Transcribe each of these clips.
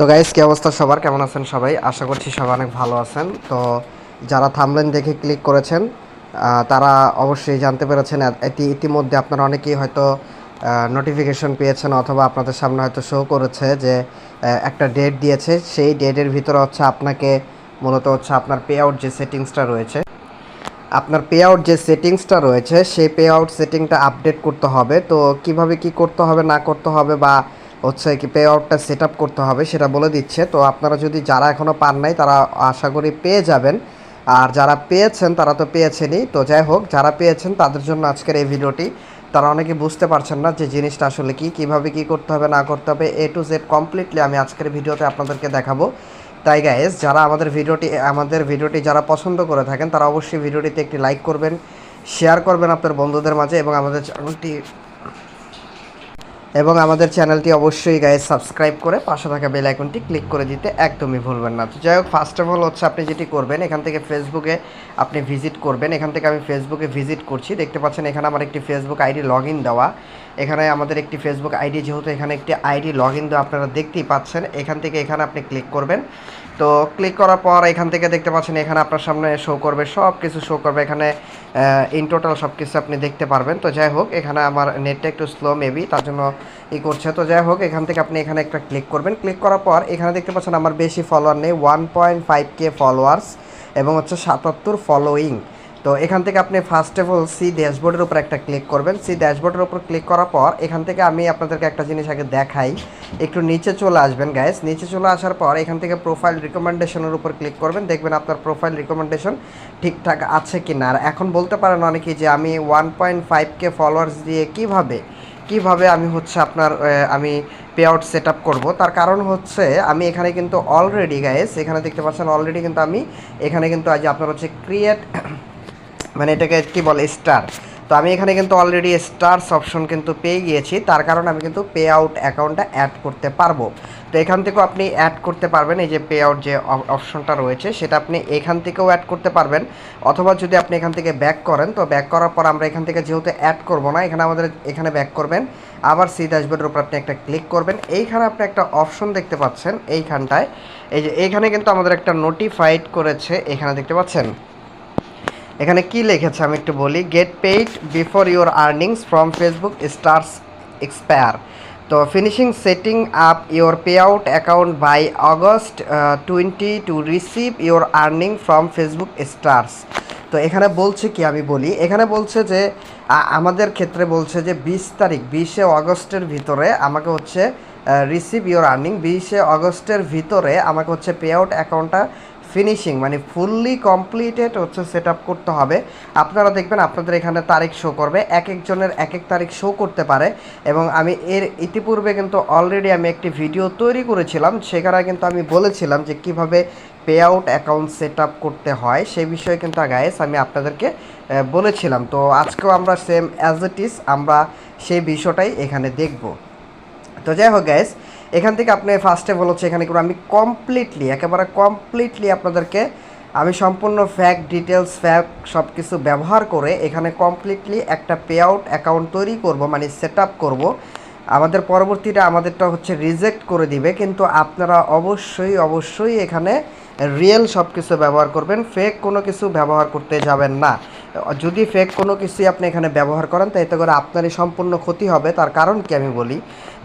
তো গাইস কি অবস্থা সবার? কেমন আছেন সবাই? আশা করছি সবাই অনেক ভালো আছেন। তো যারা থামলেন দেখে ক্লিক করেছেন তারা অবশ্যই জানতে পেরেছেন। এটি ইতিমধ্যে আপনারা অনেকেই হয়তো নোটিফিকেশন পেয়েছেন অথবা আপনাদের সামনে হয়তো শো করেছে যে একটা ডেট দিয়েছে। সেই ডেটের ভিতরে হচ্ছে আপনাকে মূলত হচ্ছে আপনার পে আউট যে সেটিংসটা রয়েছে, আপনার পে আউট যে সেটিংসটা রয়েছে, সেই পে আউট সেটিংটা আপডেট করতে হবে। তো কীভাবে কি করতে হবে, না করতে হবে বা হচ্ছে কি পে আউটটা সেট আপ করতে হবে, সেটা বলে দিচ্ছে। তো আপনারা যদি যারা এখনও পান নাই, তারা আশা করি পেয়ে যাবেন। আর যারা পেয়েছেন, তারা তো পেয়েছেনই। তো যাই হোক, যারা পেয়েছেন, তাদের জন্য আজকের এই ভিডিওটি, তারা অনেকে বুঝতে পারছেন না যে জিনিসটা আসলে কি, কীভাবে কি করতে হবে, না করতে হবে। এ টু জেড কমপ্লিটলি আমি আজকের ভিডিওতে আপনাদেরকে দেখাবো। তাই গাইস যারা আমাদের ভিডিওটি আমাদের ভিডিওটি যারা পছন্দ করে থাকেন, তারা অবশ্যই ভিডিওটিতে একটি লাইক করবেন শেয়ার করবেন আপনার বন্ধুদের মাঝে এবং আমাদের চ্যানেলটি এবং আমাদের চ্যানেলটি অবশ্যই গায়ে সাবস্ক্রাইব করে পাশে থাকা বেল আইকনটি ক্লিক করে দিতে একদমই ভুলবেন না। তো যাই হোক ফার্স্ট অফ অল হচ্ছে আপনি যেটি করবেন, এখান থেকে ফেসবুকে আপনি ভিজিট করবেন। এখান থেকে আমি ফেসবুকে ভিজিট করছি। দেখতে পাচ্ছেন এখানে আমার একটি ফেসবুক আইডি লগ দেওয়া। এখানে আমাদের একটি ফেসবুক আইডি যেহেতু এখানে একটি আইডি লগ ইন দেওয়া আপনারা দেখতেই পাচ্ছেন। এখান থেকে এখানে আপনি ক্লিক করবেন। তো ক্লিক করার পর এখান থেকে দেখতে পাচ্ছেন এখানে আপনার সামনে শো করবে সব কিছু শো করবে। এখানে ইন টোটাল সব কিছু আপনি দেখতে পারবেন। তো যাই হোক, এখানে আমার নেটটা একটু স্লো মেবি তার জন্য ই করছে। তো যাই হোক, এখান থেকে আপনি এখানে একটা ক্লিক করবেন। ক্লিক করার পর এখানে দেখতে পাচ্ছেন আমার বেশি ফলোয়ার নেই one point five K followers এবং হচ্ছে সাতাত্তর ফলোয়িং তো এখান থেকে আপনি ফার্স্ট অফ অল সি ড্যাশবোর্ডের উপর একটা ক্লিক করবেন। সি ড্যাশবোর্ডের উপর ক্লিক করার পর এখান থেকে আমি আপনাদেরকে একটা জিনিস আগে দেখাই। একটু নিচে চলে আসবেন গ্যাস নিচে চলে আসার পর এখান থেকে প্রোফাইল রিকমেন্ডেশনের উপর ক্লিক করবেন। দেখবেন আপনার প্রোফাইল রিকমেন্ডেশন ঠিকঠাক আছে কি না আর এখন বলতে পারেন অনেকেই যে আমি one point five K followers দিয়ে কীভাবে কীভাবে আমি হচ্ছে আপনার আমি পে আউট সেট আপ করব। তার কারণ হচ্ছে আমি এখানে কিন্তু অলরেডি গাইস এখানে দেখতে পাচ্ছেন অলরেডি কিন্তু আমি, এখানে কিন্তু আজ আপনার হচ্ছে ক্রিয়েট মানে এটাকে কি বলে? স্টার তো আমি এখানে কিন্তু অলরেডি স্টারস অপশন কিন্তু পেয়ে গিয়েছি। তার কারণে আমি কিন্তু পে আউট অ্যাকাউন্টটা অ্যাড করতে পারব। তো এখান থেকেও আপনি অ্যাড করতে পারবেন। এই যে পে আউট যে অপশনটা রয়েছে, সেটা আপনি এখান থেকেও অ্যাড করতে পারবেন। অথবা যদি আপনি এখান থেকে ব্যাক করেন, তো ব্যাক করার পর আমরা এখান থেকে যেহেতু অ্যাড করব না, এখানে আমাদের এখানে ব্যাক করবেন। আবার সি ড্যাশবোর্ডের উপর আপনি একটা ক্লিক করবেন। এইখানে আপনি একটা অপশন দেখতে পাচ্ছেন, এইখানটায়। এই যে এইখানে কিন্তু আমাদের একটা নোটিফাইড করেছে, এখানে দেখতে পাচ্ছেন? এখানে কি লিখেছে আমি একটু বলি? Get paid before your earnings from Facebook stars expire তো finishing setting up your payout account by August twenty two receive your earning from Facebook stars তো এখানে বলছে কি আমি বলি? এখানে বলছে যে আমাদের ক্ষেত্রে বলছে যে বিশ তারিখ, বিশে অগস্টের ভিতরে আমাকে হচ্ছে রিসিভ ইউর আর্নিং বিশে অগস্টের ভিতরে আমাকে হচ্ছে পে আউট অ্যাকাউন্টটা ফিনিশিং মানে ফুললি কমপ্লিটেড হচ্ছে সেট করতে হবে। আপনারা দেখবেন আপনাদের এখানে তারিখ শো করবে, এক একজনের এক এক তারিখ শো করতে পারে এবং আমি এর ইতিপূর্বে কিন্তু অলরেডি আমি একটি ভিডিও তৈরি করেছিলাম, সেখানে কিন্তু আমি বলেছিলাম যে কীভাবে পে আউট অ্যাকাউন্ট সেট করতে হয়, সেই বিষয়ে কিন্তু গাইস আমি আপনাদেরকে বলেছিলাম। তো আজকেও আমরা সেম অ্যাজ ইট ইজ আমরা সেই বিষয়টাই এখানে দেখব। তো যাই হোক গ্যাস এখান থেকে আপনি ফার্স্টে বলেছে এখানে করে আমি কমপ্লিটলি একেবারে কমপ্লিটলি আপনাদেরকে আমি সম্পূর্ণ ফ্যাক্ট ডিটেলস ফ্যাক্ট সব কিছু ব্যবহার করে এখানে কমপ্লিটলি একটা পে আউট অ্যাকাউন্ট তৈরি করব মানে সেট আপ করব। আমাদের পরবর্তীটা আমাদেরটা হচ্ছে রিজেক্ট করে দিবে, কিন্তু আপনারা অবশ্যই অবশ্যই এখানে রিয়েল সব কিছু ব্যবহার করবেন ফেক কোনো কিছু ব্যবহার করতে যাবেন না। যদি ফেক কোনো কিছুই আপনি এখানে ব্যবহার করেন তাই এতে করে আপনারই সম্পূর্ণ ক্ষতি হবে। তার কারণ কি আমি বলি?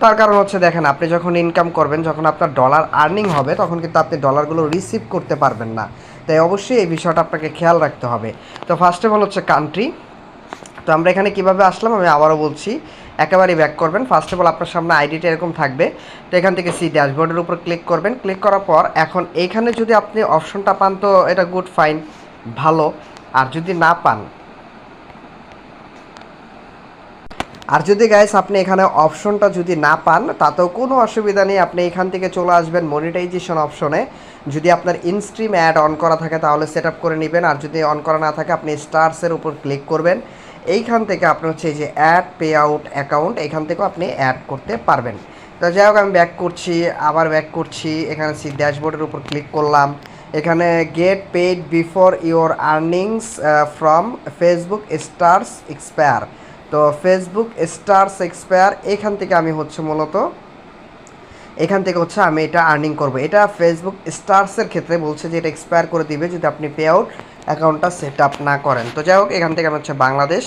তার কারণ হচ্ছে দেখেন, আপনি যখন ইনকাম করবেন, যখন আপনার ডলার আর্নিং হবে, তখন কিন্তু আপনি ডলারগুলো রিসিভ করতে পারবেন না। তাই অবশ্যই এই বিষয়টা আপনাকে খেয়াল রাখতে হবে। তো ফার্স্ট অফ অল হচ্ছে কান্ট্রি তো আমরা এখানে কীভাবে আসলাম? আমি আবারও বলছি, একেবারেই ব্যাক করবেন। ফার্স্ট অফ অল আপনার সামনে আইডিটা এরকম থাকবে। তো এখান থেকে সি ড্যাশবোর্ডের উপর ক্লিক করবেন। ক্লিক করার পর এখন এইখানে যদি আপনি অপশনটা পান, তো এটা গুড ফাইন ভালো। আর যদি না পান, আর যদি গাইস আপনি এখানে অপশনটা যদি না পান, তাতেও কোনো অসুবিধা নেই, আপনি এখান থেকে চলে আসবেন মনিটাইজেশন অপশনে যদি আপনার ইনস্ট্রিম অ্যাড অন করা থাকে, তাহলে সেট করে নেবেন, আর যদি অন করা না থাকে, আপনি স্টার্সের উপর ক্লিক করবেন। এইখান থেকে আপনি হচ্ছে এই যে অ্যাড পে আউট অ্যাকাউন্ট এখান থেকেও আপনি অ্যাড করতে পারবেন। তো যাই হোক, আমি ব্যাক করছি, আবার ব্যাক করছি, এখানে সি ড্যাশবোর্ডের উপর ক্লিক করলাম। এখানে get paid before your earnings from Facebook stars expire তো ফেসবুক স্টার্স এক্সপায়ার এখান থেকে আমি হচ্ছে মূলত, এখান থেকে হচ্ছে আমি এটা আর্নিং করব। এটা ফেসবুক স্টার্সের ক্ষেত্রে বলছে যে এটা এক্সপায়ার করে দিবে যদি আপনি পে আউট অ্যাকাউন্টটা সেট আপ না করেন। তো যাই হোক, এখান থেকে আমি হচ্ছে বাংলাদেশ,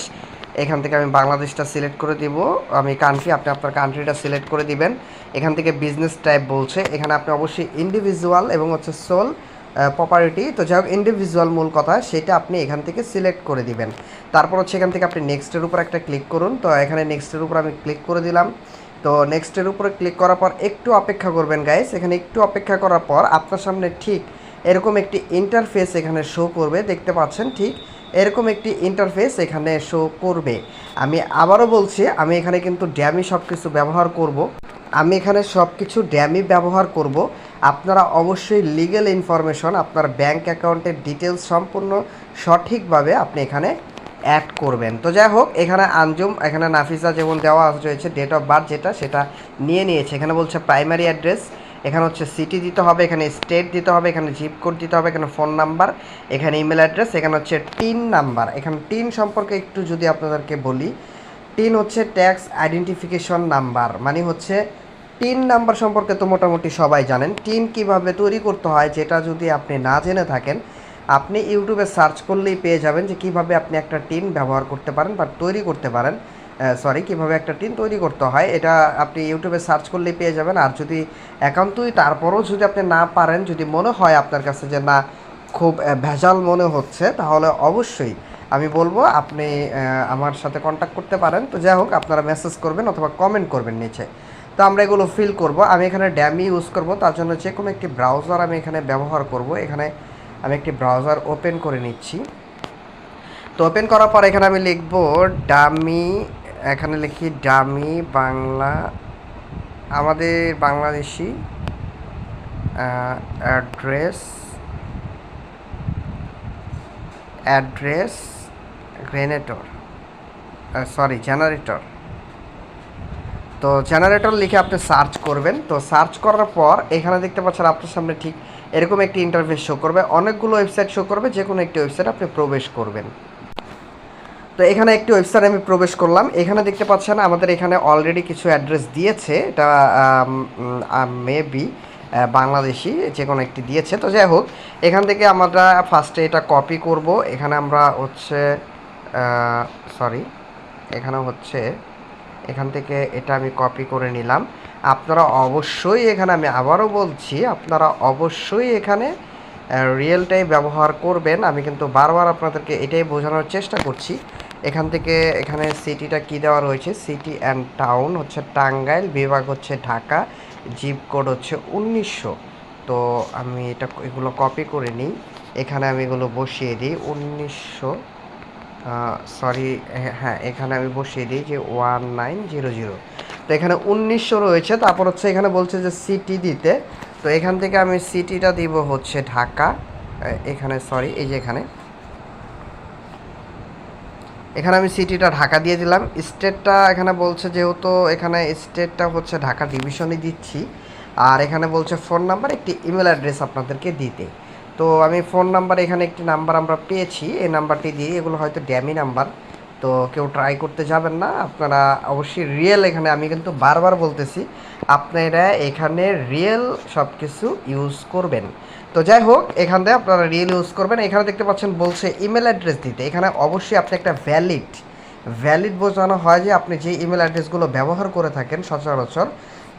এখান থেকে আমি বাংলাদেশটা সিলেক্ট করে দিব। আমি কান্ট্রি আপনি আপনার কান্ট্রিটা সিলেক্ট করে দিবেন। এখান থেকে বিজনেস টাইপ বলছে। এখানে আপনি অবশ্যই ইন্ডিভিজুয়াল এবং হচ্ছে সোল প্রপার্টি তো যাই হোক ইন্ডিভিজুয়াল মূল কথা, সেটা আপনি এখান থেকে সিলেক্ট করে দিবেন। তারপর হচ্ছে এখান থেকে আপনি নেক্সটের উপর একটা ক্লিক করুন। তো এখানে নেক্সটের উপর আমি ক্লিক করে দিলাম। তো নেক্সটের উপরে ক্লিক করার পর একটু অপেক্ষা করবেন গাইস এখানে একটু অপেক্ষা করার পর আপনার সামনে ঠিক এরকম একটি ইন্টারফেস এখানে শো করবে। দেখতে পাচ্ছেন, ঠিক? এরকম একটি ইন্টারফেস এখানে শো করবে। আমি আবারও বলছি, আমি এখানে কিন্তু ড্যামি সব কিছু ব্যবহার করব। আমি এখানে সব কিছু ড্যামি ব্যবহার করব। আপনারা অবশ্যই লিগ্যাল ইনফরমেশন আপনার ব্যাংক অ্যাকাউন্টের ডিটেলস সম্পূর্ণ সঠিকভাবে আপনি এখানে অ্যাড করবেন। তো যাই হোক, এখানে আঞ্জুম, এখানে নাফিসা যেমন দেওয়া রয়েছে ডেট অফ বার্থ যেটা, সেটা নিয়ে নিয়েছে। এখানে বলছে প্রাইমারি অ্যাড্রেস এখানে হচ্ছে সিটি দিতে হবে, এখানে স্টেট দিতে হবে, এখানে জিপ কোড দিতে হবে, এখানে ফোন নাম্বার এখানে ইমেল অ্যাড্রেস এখানে হচ্ছে টিন নাম্বার এখানে টিন সম্পর্কে একটু যদি আপনাদেরকে বলি টিন হচ্ছে ট্যাক্স আইডেন্টিফিকেশন নাম্বার মানে হচ্ছে টিন নাম্বার সম্পর্কে তো মোটামুটি সবাই জানেন। টিন কীভাবে তৈরি করতে হয়, যেটা যদি আপনি না জেনে থাকেন, আপনি ইউটিউবে সার্চ করলেই পেয়ে যাবেন যে কীভাবে আপনি একটা টিন ব্যবহার করতে পারেন বা তৈরি করতে পারেন। সরি কীভাবে একটা টিম তৈরি করতে হয়, এটা আপনি ইউটিউবে সার্চ করলেই পেয়ে যাবেন। আর যদি একান্তই তারপরেও যদি আপনি না পারেন, যদি মনে হয় আপনার কাছে যে না, খুব ভেজাল মনে হচ্ছে, তাহলে অবশ্যই আমি বলব আপনি আমার সাথে কন্ট্যাক্ট করতে পারেন। তো যাই হোক, আপনারা মেসেজ করবেন অথবা কমেন্ট করবেন নিচে। তো আমরা এগুলো ফিল করব। আমি এখানে ড্যামি ইউজ করব। তার জন্য যে কোনো একটি ব্রাউজার আমি এখানে ব্যবহার করব। এখানে আমি একটি ব্রাউজার ওপেন করে নিচ্ছি। তো ওপেন করার পর এখানে আমি লিখব ডামি এখানে লিখি ডামি বাংলা আমাদের বাংলাদেশি অ্যাড্রেস অ্যাড্রেস গ্রেনেটর সরি জেনারেটর তো জেনারেটর লিখে আপনি সার্চ করবেন। তো সার্চ করার পর এখানে দেখতে পাচ্ছেন আপনার সামনে ঠিক এরকম একটি ইন্টারফেস শো করবে। অনেকগুলো ওয়েবসাইট শো করবে যে কোনো একটি ওয়েবসাইট আপনি প্রবেশ করবেন। তো এখানে একটি ওয়েবসাইট আমি প্রবেশ করলাম। এখানে দেখতে পাচ্ছেন আমাদের এখানে অলরেডি কিছু অ্যাড্রেস দিয়েছে। এটা মেবি বাংলাদেশি যে কোনো একটি দিয়েছে। তো যাই হোক, এখান থেকে আমরা ফার্স্টে এটা কপি করব। এখানে আমরা হচ্ছে সরি এখানে হচ্ছে, এখান থেকে এটা আমি কপি করে নিলাম। আপনারা অবশ্যই এখানে, আমি আবারও বলছি, আপনারা অবশ্যই এখানে রিয়েলটাই ব্যবহার করবেন। আমি কিন্তু বারবার আপনাদেরকে এটাই বোঝানোর চেষ্টা করছি। এখান থেকে এখানে সিটিটা কি দেওয়া রয়েছে? সিটি অ্যান্ড টাউন হচ্ছে টাঙ্গাইল, বিভাগ হচ্ছে ঢাকা জিপ কোড হচ্ছে উনিশশো। তো আমি এটা এগুলো কপি করে নিই। এখানে আমি এগুলো বসিয়ে দিই। উনিশশো সরি হ্যাঁ এখানে আমি বসিয়ে দিই যে ওয়ান নাইন জিরো জিরো তো এখানে উনিশশো রয়েছে। তারপর হচ্ছে এখানে বলছে যে সিটি দিতে। তো এখান থেকে আমি সিটিটা দিব হচ্ছে ঢাকা। এখানে সরি এই যে এখানে। এখানে আমি সিটিটা ঢাকা দিয়ে দিলাম। স্টেটটা এখানে বলছে যেহেতু এখানে স্টেটটা হচ্ছে ঢাকা ডিভিশনে দিচ্ছি। আর এখানে বলছে ফোন নাম্বার, একটি ইমেল অ্যাড্রেস আপনাদেরকে দিতে। তো আমি ফোন নাম্বার, এখানে একটি নাম্বার আমরা পেয়েছি। এই নাম্বারটি দিয়ে এগুলো হয়তো ড্যামি নাম্বার। তো কেউ ট্রাই করতে যাবেন না। আপনারা অবশ্যই রিয়েল এখানে, আমি কিন্তু বারবার বলতেছি, আপনারা এখানে রিয়েল সব কিছু ইউজ করবেন। তো যাই হোক, এখান থেকে আপনারা রিয়েল ইউজ করবেন। এখানে দেখতে পাচ্ছেন বলছে ইমেল অ্যাড্রেস দিতে। এখানে অবশ্যই আপনি একটা ভ্যালিড ভ্যালিড বোঝানো হয় যে আপনি যে ইমেল অ্যাড্রেসগুলো ব্যবহার করে থাকেন সচরাচর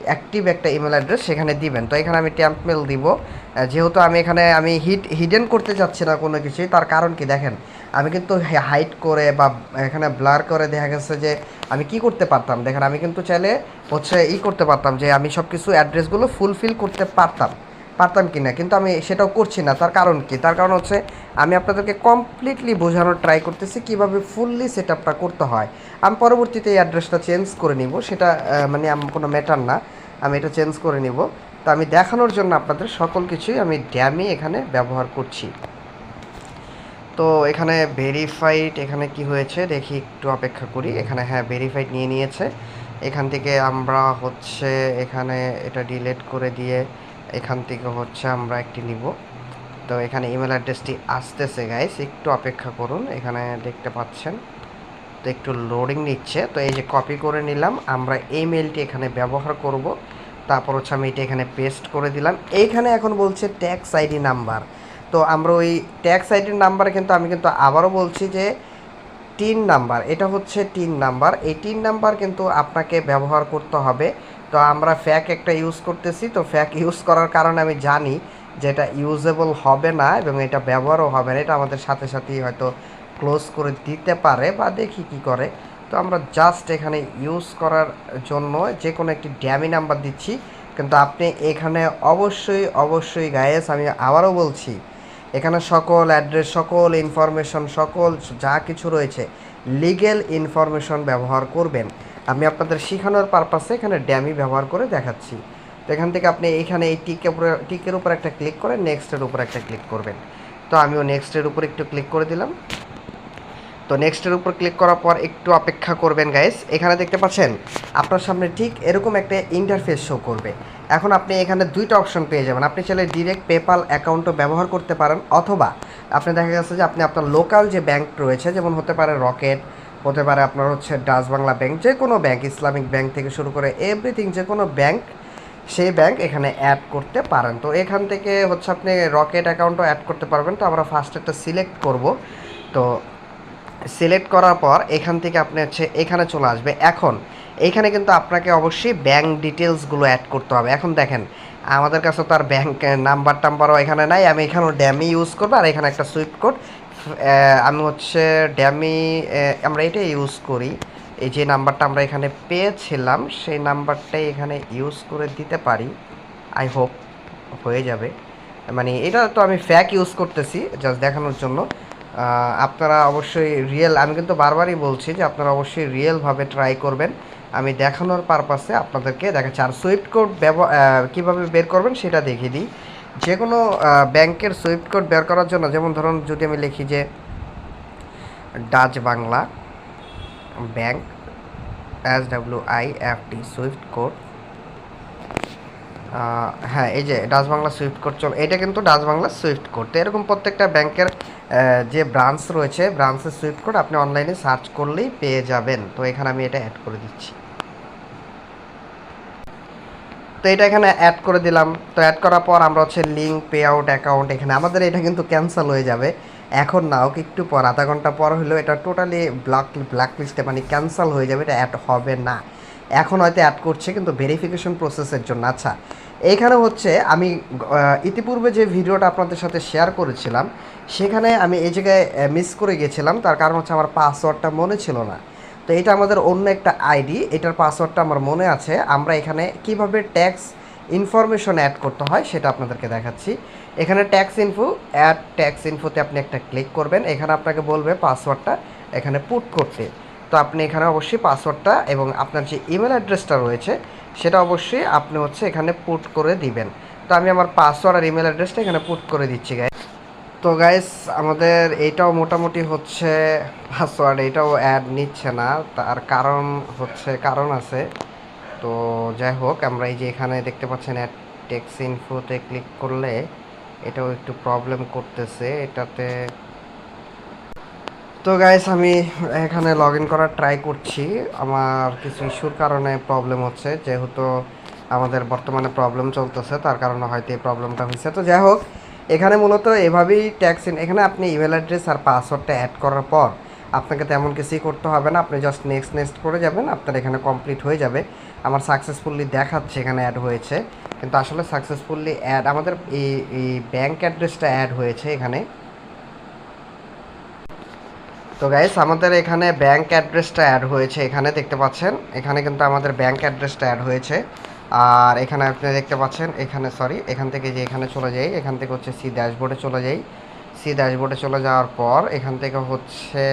অ্যাক্টিভ একটা ইমেল অ্যাড্রেস সেখানে দিবেন। তো এখানে আমি ট্যাম্প মেল দিব। যেহেতু আমি এখানে, আমি হিট হিডেন করতে চাচ্ছি না কোনো কিছুই, তার কারণ কি দেখেন? আমি কিন্তু হাইট করে বা এখানে ব্লার করে দেখা গেছে যে আমি কি করতে পারতাম। দেখেন, আমি কিন্তু চাইলে হচ্ছে ই করতে পারতাম যে আমি সব কিছু অ্যাড্রেসগুলো ফুলফিল করতে পারতাম। পারতাম কি না কিন্তু আমি সেটাও করছি না। তার কারণ কি? তার কারণ হচ্ছে আমি আপনাদেরকে কমপ্লিটলি বোঝানোর ট্রাই করতেছি কীভাবে ফুললি সেট আপটা করতে হয়। আমি পরবর্তীতে এই অ্যাড্রেসটা চেঞ্জ করে নিব। সেটা মানে কোনো ম্যাটার না। আমি এটা চেঞ্জ করে নিব। তো আমি দেখানোর জন্য আপনাদের সকল কিছুই আমি ড্যামি এখানে ব্যবহার করছি। তো এখানে ভেরিফাইড এখানে কি হয়েছে? দেখি একটু অপেক্ষা করি। এখানে হ্যাঁ ভেরিফাইড নিয়ে নিয়েছে। এখান থেকে আমরা হচ্ছে এখানে এটা ডিলিট করে দিয়ে এখান থেকে হচ্ছে আমরা একটি নিব। তো এখানে ইমেল অ্যাড্রেসটি আসতেছে গাইস একটু অপেক্ষা করুন, এখানে দেখতে পাচ্ছেন। তো একটু লোডিং নিচ্ছে। তো এই যে কপি করে নিলাম, আমরা এই মেলটি এখানে ব্যবহার করব। তারপর হচ্ছে আমি এটা এখানে পেস্ট করে দিলাম। এইখানে এখন বলছে ট্যাক্স আইডি নাম্বার তো আমরা ওই ট্যাক্স আইডির নাম্বার কিন্তু, আমি কিন্তু আবারও বলছি যে তিন নাম্বার এটা হচ্ছে তিন নাম্বার এই তিন নাম্বার কিন্তু আপনাকে ব্যবহার করতে হবে তো আমরা ফ্যাক একটা ইউজ করতেছি, তো ফ্যাক ইউজ করার কারণে আমি জানি যে এটা ইউজেবল হবে না এবং এটা ব্যবহারও হবে না। এটা আমাদের সাথে সাথেই হয়তো ক্লোজ করে দিতে পারে বা দেখি কি করে। তো আমরা জাস্ট এখানে ইউজ করার জন্য যে কোনো একটি ড্যামি নাম্বার দিচ্ছি। কিন্তু আপনি এখানে অবশ্যই অবশ্যই গায়েস আমি আবারও বলছি, এখানে সকল অ্যাড্রেস সকল ইনফরমেশন সকল যা কিছু রয়েছে লিগেল ইনফরমেশন ব্যবহার করবেন। আপনাদের শেখানোর পারপাসে এখানে ড্যামি ব্যবহার করে দেখাচ্ছি। তো এখান থেকে আপনি এখানে এই টিকের উপরে টিকের উপর একটা ক্লিক করে নেক্সটের উপর একটা ক্লিক করবেন। তো আমিও নেক্সটের উপর একটু ক্লিক করে দিলাম। তো নেক্সটের উপর ক্লিক করার পর একটু অপেক্ষা করবেন গাইস এখানে দেখতে পাচ্ছেন, আপনার সামনে ঠিক এরকম একটা ইন্টারফেস শো করবে। এখন আপনি এখানে দুইটা অপশন পেয়ে যাবেন। আপনি চাইলে ডিরেক্ট পেপাল অ্যাকাউন্টও ব্যবহার করতে পারেন, অথবা আপনি দেখা গেছে যে আপনি আপনার লোকাল যে ব্যাংক রয়েছে, যেমন হতে পারে রকেট হতে পারে আপনার হচ্ছে ডাচ বাংলা ব্যাংক, যে কোনো ব্যাংক, ইসলামিক ব্যাংক থেকে শুরু করে এভরিথিং যে কোনো ব্যাংক, সেই ব্যাংক এখানে অ্যাড করতে পারেন। তো এখান থেকে হচ্ছে আপনি রকেট অ্যাকাউন্টও অ্যাড করতে পারবেন। তো আমরা ফার্স্ট একটা সিলেক্ট করব। তো সিলেক্ট করার পর এখান থেকে আপনি হচ্ছে এখানে চলে আসবে। এখন এখানে কিন্তু আপনাকে অবশ্যই ব্যাংক ডিটেলসগুলো অ্যাড করতে হবে। এখন দেখেন, আমাদের কাছে তো আর ব্যাংক নাম্বার টাম্বারও এখানে নাই। আমি এখানেও ড্যামি ইউজ করব। আর এখানে একটা সুইফট কোড আমি হচ্ছে ড্যামি আমরা এটা ইউজ করি। এই যে নাম্বারটা আমরা এখানে পেয়েছিলাম, সেই নাম্বারটাই এখানে ইউজ করে দিতে পারি। আই হোপ হয়ে যাবে। মানে এটা তো আমি ফ্যাক ইউজ করতেছি জাস্ট দেখানোর জন্য। আপনারা অবশ্যই রিয়েল আমি কিন্তু বারবারই বলছি যে আপনারা অবশ্যই রিয়েলভাবে ট্রাই করবেন। আমি দেখানোর পারপাসে আপনাদেরকে দেখাচ্ছি। আর সুইফট কোড ব্যবহার কীভাবে বের করবেন সেটা দেখিয়ে দিই। যে কোনো ব্যাংকের সুইফট কোড বের করার জন্য, যেমন ধরুন যদি আমি লিখি যে Dutch Bangla bank S W I F T, swift code. হ্যাঁ এই যে ডাচ বাংলা সুইফট কোড চল, এটা কিন্তু ডাচ বাংলা সুইফট কোড। তো এরকম প্রত্যেকটা ব্যাংকের যে ব্রাঞ্চ রয়েছে, ব্রাঞ্চের সুইফট কোড আপনি অনলাইনে সার্চ করলেই পেয়ে যাবেন। তো এখানে আমি এটা অ্যাড করে দিচ্ছি। তো এটা এখানে অ্যাড করে দিলাম। তো অ্যাড করার পর আমরা হচ্ছে লিঙ্ক পে আউট অ্যাকাউন্ট এখানে, আমাদের এটা কিন্তু ক্যান্সেল হয়ে যাবে। এখন না ওকে একটু পর, আধা ঘণ্টা পর হলেও এটা টোটালি ব্ল্যাক ব্ল্যাক লিস্টে মানে ক্যান্সেল হয়ে যাবে, এটা অ্যাড হবে না। এখন হয়তো অ্যাড করছে, কিন্তু ভেরিফিকেশন প্রসেসের জন্য। আচ্ছা এইখানে হচ্ছে আমি ইতিপূর্বে যে ভিডিওটা আপনাদের সাথে শেয়ার করেছিলাম, সেখানে আমি এই জায়গায় মিস করে গেছিলাম। তার কারণ হচ্ছে আমার পাসওয়ার্ডটা মনে ছিল না। তো এটা আমাদের অন্য একটা আইডি, এটার পাসওয়ার্ডটা আমার মনে আছে। আমরা এখানে কীভাবে ট্যাক্স ইনফরমেশন অ্যাড করতে হয় সেটা আপনাদেরকে দেখাচ্ছি। এখানে ট্যাক্স ইনফো অ্যাড ট্যাক্স ইনফোতে আপনি একটা ক্লিক করবেন। এখানে আপনাকে বলবে পাসওয়ার্ডটা এখানে পুট করতে। তো আপনি এখানে অবশ্যই পাসওয়ার্ডটা এবং আপনার যে ইমেল অ্যাড্রেসটা রয়েছে, সেটা অবশ্যই আপনি হচ্ছে এখানে পুট করে দিবেন। তো আমি আমার পাসওয়ার্ড আর ইমেল অ্যাড্রেসটা এখানে পুট করে দিচ্ছি গাই তো গাইস আমাদের এইটাও মোটামুটি হচ্ছে পাসওয়ার্ড এটাও অ্যাড নিচ্ছে না। তার কারণ হচ্ছে, কারণ আছে। তো যাই হোক, আমরা এই যে এখানে দেখতে পাচ্ছেন অ্যাড টেক্স ইনফোতে ক্লিক করলে এটাও একটু প্রবলেম করতেছে এটাতে। তো গাইস আমি এখানে লগ ইন করার ট্রাই করছি। আমার কিছু ইস্যুর কারণে প্রবলেম হচ্ছে, যেহেতু আমাদের বর্তমানে প্রবলেম চলতেছে, তার কারণে হয়তো এই প্রবলেমটা হয়েছে। তো যাই হোক এখানে মূলত এভাবেই ট্যাক্স এখানে আপনি ইমেল অ্যাড্রেস আর পাসওয়ার্ডটা অ্যাড করার পর আপনাকে তেমন কিছুই করতে হবে না। আপনি জাস্ট নেক্সট নেক্সট করে যাবেন, আপনার এখানে কমপ্লিট হয়ে যাবে। আমার সাকসেসফুলি দেখাচ্ছে এখানে অ্যাড হয়েছে। কিন্তু আসলে সাকসেসফুলি অ্যাড আমাদের এই ব্যাঙ্ক অ্যাড্রেসটা অ্যাড হয়েছে এখানে। তো গাইস আমাদের এখানে ব্যাঙ্ক অ্যাড্রেসটা অ্যাড হয়েছে এখানে, দেখতে পাচ্ছেন? এখানে কিন্তু আমাদের ব্যাঙ্ক অ্যাড্রেসটা অ্যাড হয়েছে। আর এখানে আপনি দেখতে পাচ্ছেন, এখানে সরি এখান থেকে যে এখানে চলে যাই, এখান থেকে হচ্ছে সি ড্যাশবোর্ডে চলে যাই। সি ড্যাশবোর্ডে চলে যাওয়ার পর এখান থেকে হচ্ছে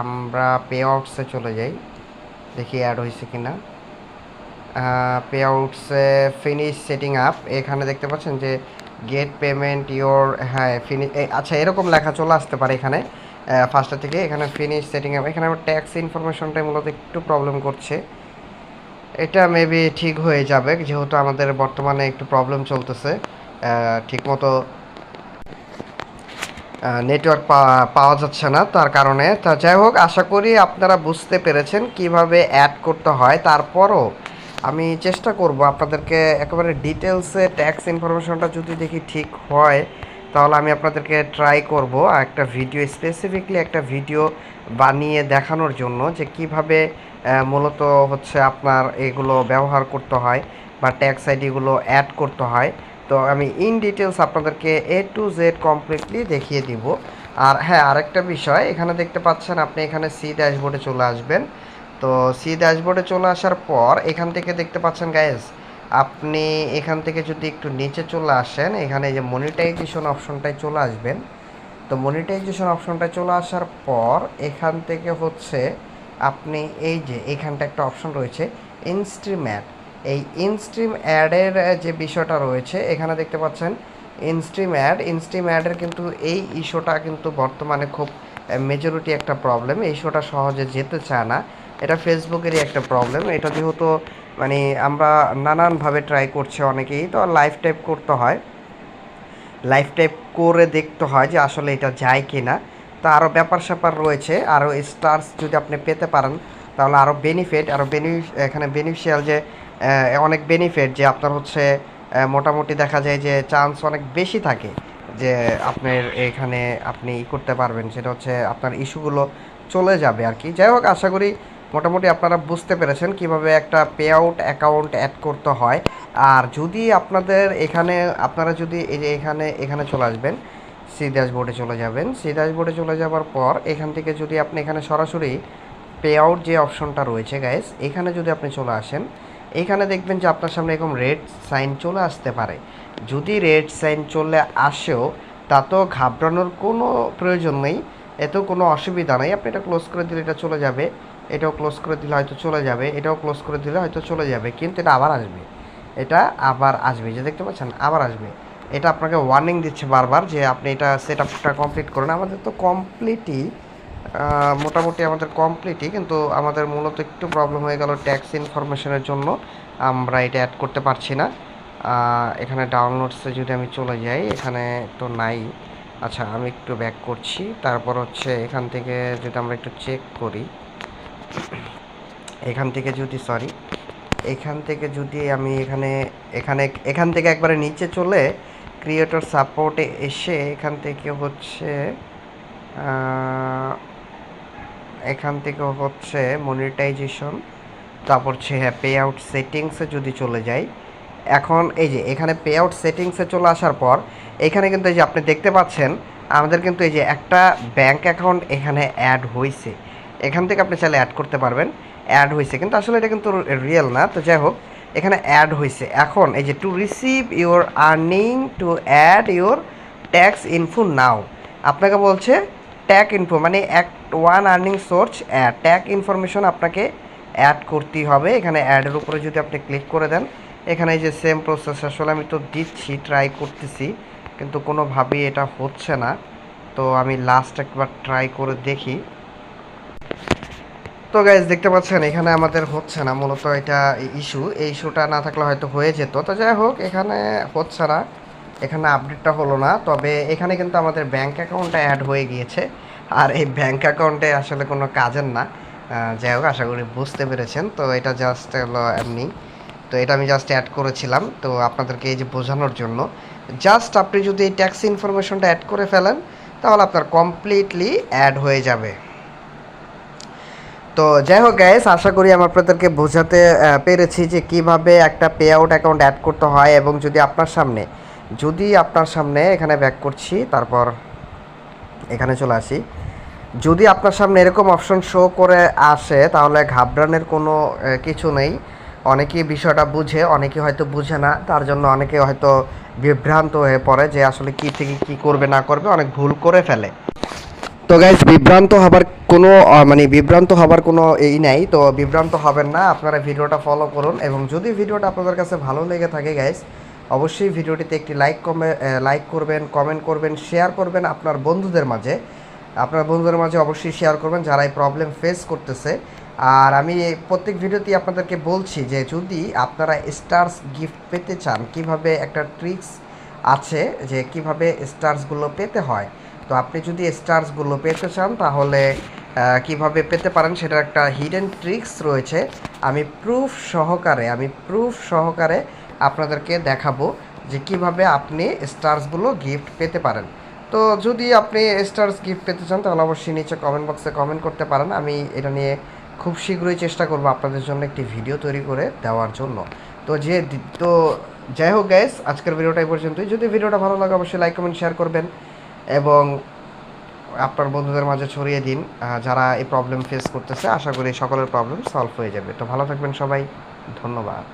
আমরা পে আউটসে চলে যাই। দেখি অ্যাড হয়েছে কিনা। পে আউটসে ফিনিশ সেটিং আপ এখানে দেখতে পাচ্ছেন যে গেট পেমেন্ট ইওর হ্যাঁ ফিনিশ আচ্ছা এরকম লেখা চলে আসতে পারে এখানে। ফার্স্টের থেকে এখানে ফিনিশ সেটিং আপ এখানে আমার ট্যাক্স ইনফরমেশনটাই মূলত একটু প্রবলেম করছে। এটা মেবি ঠিক হয়ে যাবে, যেহেতু আমাদের বর্তমানে একটু প্রবলেম চলতেছে। ঠিকমতো নেটওয়ার্ক পাওয়া যাচ্ছে না তার কারণে। তা যাই হোক, আশা করি আপনারা বুঝতে পেরেছেন কীভাবে অ্যাড করতে হয়। তারপরও আমি চেষ্টা করব আপনাদেরকে একেবারে ডিটেলসে ট্যাক্স ইনফরমেশনটা যদি দেখি ঠিক হয়, তাহলে আমি আপনাদেরকে ট্রাই করব একটা ভিডিও স্পেসিফিকলি একটা ভিডিও বানিয়ে দেখানোর জন্য যে কীভাবে মূলত হচ্ছে আপনার এগুলো ব্যবহার করতে হয় বা ট্যাক্স আইডিগুলো অ্যাড করতে হয়। তো আমি ইন ডিটেলস আপনাদেরকে এ টু জেড কমপ্লিটলি দেখিয়ে দিব। আর হ্যাঁ আরেকটা বিষয়, এখানে দেখতে পাচ্ছেন আপনি এখানে সি ড্যাশবোর্ডে চলে আসবেন। তো সি ড্যাশবোর্ডে চলে আসার পর এখান থেকে দেখতে পাচ্ছেন গাইজ আপনি এখান থেকে যদি একটু নিচে চলে আসেন, এখানে যে মনিটাইজেশন অপশনটায় চলে আসবেন। তো মনিটাইজেশন অপশনটায় চলে আসার পর এখান থেকে হচ্ছে আপনি এই যে এখানটা একটা অপশন রয়েছে ইনস্ট্রিম অ্যাড এই ইনস্ট্রিম অ্যাডের যে বিষয়টা রয়েছে, এখানে দেখতে পাচ্ছেন ইনস্ট্রিম অ্যাড ইনস্ট্রিম অ্যাডের কিন্তু এই ইস্যুটা কিন্তু বর্তমানে খুব মেজরিটি একটা প্রবলেম এই ইস্যুটা সহজে যেতে চায় না। এটা ফেসবুকেরই একটা প্রবলেম এটা যেহেতু মানে আমরা নানানভাবে ট্রাই করছি অনেকেই, তো লাইফ টাইপ করতে হয়। লাইফ টাইপ করে দেখতে হয় যে আসলে এটা যায় কি না তো আরও ব্যাপার স্যাপার রয়েছে। আরও স্টার্স যদি আপনি পেতে পারেন, তাহলে আরও বেনিফিট আরও বেনি এখানে বেনিফিশিয়াল যে অনেক বেনিফিট যে আপনার হচ্ছে মোটামুটি দেখা যায় যে চান্স অনেক বেশি থাকে যে আপনার এখানে আপনি ই করতে পারবেন। সেটা হচ্ছে আপনার ইস্যুগুলো চলে যাবে আর কি যাই হোক, আশা করি মোটামুটি আপনারা বুঝতে পেরেছেন কীভাবে একটা পে আউট অ্যাকাউন্ট অ্যাড করতে হয়। আর যদি আপনাদের এখানে, আপনারা যদি এই যে এখানে এখানে চলে আসবেন সি ড্যাশবোর্ডে চলে যাবেন। সি ড্যাশবোর্ডে চলে যাওয়ার পর এখান থেকে যদি আপনি এখানে সরাসরি পে আউট যে অপশনটা রয়েছে গাইস এখানে যদি আপনি চলে আসেন, এখানে দেখবেন যে আপনার সামনে এরকম রেড সাইন চলে আসতে পারে। যদি রেড সাইন চলে আসেও তা তো ঘাবড়ানোর কোনো প্রয়োজন নেই, এতেও কোনো অসুবিধা নেই। আপনি এটা ক্লোজ করে দিলে এটা চলে যাবে। এটাও ক্লোজ করে দিলে হয়তো চলে যাবে। এটাও ক্লোজ করে দিলে হয়তো চলে যাবে। কিন্তু এটা আবার আসবে। এটা আবার আসবে। যে দেখতে পাচ্ছেন, আবার আসবে। এটা আপনাকে ওয়ার্নিং দিচ্ছে বারবার যে আপনি এটা সেট আপটা কমপ্লিট করেন। আমাদের তো কমপ্লিটই মোটামুটি আমাদের কমপ্লিটই কিন্তু আমাদের মূলত একটু প্রবলেম হয়ে গেল ট্যাক্স ইনফরমেশনের জন্য। আমরা এটা অ্যাড করতে পারছি না। এখানে ডাউনলোডসে যদি আমি চলে যাই, এখানে তো নাই। আচ্ছা আমি একটু ব্যাক করছি। তারপর হচ্ছে এখান থেকে যদি আমরা একটু চেক করি, এখান থেকে যদি সরি এখান থেকে যদি আমি এখানে এখানে, এখান থেকে একবারে নিচে চলে ক্রিয়েটর সাপোর্টে এসে এখান থেকে হচ্ছে এখান থেকে হচ্ছে মনিটাইজেশন তারপর হচ্ছে হ্যাঁ পে আউট সেটিংসে যদি চলে যাই। এখন এই যে এখানে পে আউট সেটিংসে চলে আসার পর, এখানে কিন্তু এই যে আপনি দেখতে পাচ্ছেন, আমাদের কিন্তু এই যে একটা ব্যাংক অ্যাকাউন্ট এখানে অ্যাড হয়েছে এখান থেকে আপনি চাইলে অ্যাড করতে পারবেন। অ্যাড হয়েছে কিন্তু আসলে এটা কিন্তু রিয়েল না। তো যাই হোক এখানে অ্যাড হয়েছে এখন এই যে to receive your earning to add your tax info now আপনাকে বলছে ট্যাগ ইনফো মানে এক one earning source add tax information আপনাকে অ্যাড করতেই হবে। এখানে অ্যাডের উপরে যদি আপনি ক্লিক করে দেন, এখানে এই যে সেম প্রসেস আসলে আমি তো দিচ্ছি ট্রাই করতেছি, কিন্তু কোনোভাবেই এটা হচ্ছে না। তো আমি লাস্ট একবার ট্রাই করে দেখি। তো গাইজ দেখতে পাচ্ছেন, এখানে আমাদের হচ্ছে না, মূলত এটা ইস্যু এই ইস্যুটা না থাকলে হয়তো হয়ে যেত। তো যাই হোক, এখানে হচ্ছে না, এখানে আপডেটটা হলো না। তবে এখানে কিন্তু আমাদের ব্যাঙ্ক অ্যাকাউন্টটা অ্যাড হয়ে গিয়েছে। আর এই ব্যাঙ্ক অ্যাকাউন্টে আসলে কোনো কাজের না। যাই হোক, আশা করি বুঝতে পেরেছেন। তো এটা জাস্ট হলো এমনি। তো এটা আমি জাস্ট অ্যাড করেছিলাম। তো আপনাদেরকে এই যে বোঝানোর জন্য জাস্ট আপনি যদি এই ট্যাক্স ইনফরমেশনটা অ্যাড করে ফেলেন, তাহলে আপনার কমপ্লিটলি অ্যাড হয়ে যাবে। তো যাই হোক গ্যাস আশা করি আমি আপনাদেরকে বোঝাতে পেরেছি যে কীভাবে একটা পে আউট অ্যাকাউন্ট অ্যাড করতে হয় এবং যদি আপনার সামনে, যদি আপনার সামনে এখানে ব্যাক করছি, তারপর এখানে চলে আসি। যদি আপনার সামনে এরকম অপশন শো করে আসে, তাহলে ঘাবড়ানোর কোনো কিছু নেই। অনেকেই বিষয়টা বুঝে অনেকে হয়তো বুঝে না। তার জন্য অনেকে হয়তো বিভ্রান্ত হয়ে পড়ে যে আসলে কি থেকে কি করবে, না করবে, অনেক ভুল করে ফেলে। তো গাইজ বিভ্রান্ত হবার কোনো মানে বিভ্রান্ত হবার কোনো এই নাই, তো বিভ্রান্ত হবেন না, আপনারা ভিডিওটা ফলো করুন এবং যদি ভিডিওটা আপনাদের কাছে ভালো লেগে থাকে গাইজ অবশ্যই ভিডিওটিতে একটি লাইক কমে লাইক করবেন কমেন্ট করবেন শেয়ার করবেন আপনার বন্ধুদের মাঝে। আপনার বন্ধুদের মাঝে অবশ্যই শেয়ার করবেন যারা এই প্রবলেম ফেস করতেছে। আর আমি প্রত্যেক ভিডিওতেই আপনাদেরকে বলছি যে যদি আপনারা স্টার্স গিফট পেতে চান, কীভাবে একটা ট্রিক্স আছে যে কীভাবে স্টার্সগুলো পেতে হয় তো আপনি যদি স্টার্সগুলো পেতে চান, তাহলে কীভাবে পেতে পারেন সেটার একটা হিডেন ট্রিক্স রয়েছে। আমি প্রুফ সহকারে, আমি প্রুফ সহকারে আপনাদেরকে দেখাবো যে কীভাবে আপনি স্টার্সগুলো গিফট পেতে পারেন। তো যদি আপনি স্টার্স গিফট পেতে চান, তাহলে অবশ্যই নিচে কমেন্ট বক্সে কমেন্ট করতে পারেন। আমি এটা নিয়ে খুব শীঘ্রই চেষ্টা করব আপনাদের জন্য একটি ভিডিও তৈরি করে দেওয়ার জন্য। তো যে তো যাই হোক গ্যাস আজকের ভিডিওটা এই পর্যন্তই। যদি ভিডিওটা ভালো লাগে, অবশ্যই লাইক কমেন্ট শেয়ার করবেন। এবং আপনার বন্ধুদের মাঝে ছড়িয়ে দিন যারা এই প্রবলেম ফেস করতেছে, আশা করি সকলের প্রবলেম সলভ হয়ে যাবে। তো ভালো থাকবেন সবাই, ধন্যবাদ।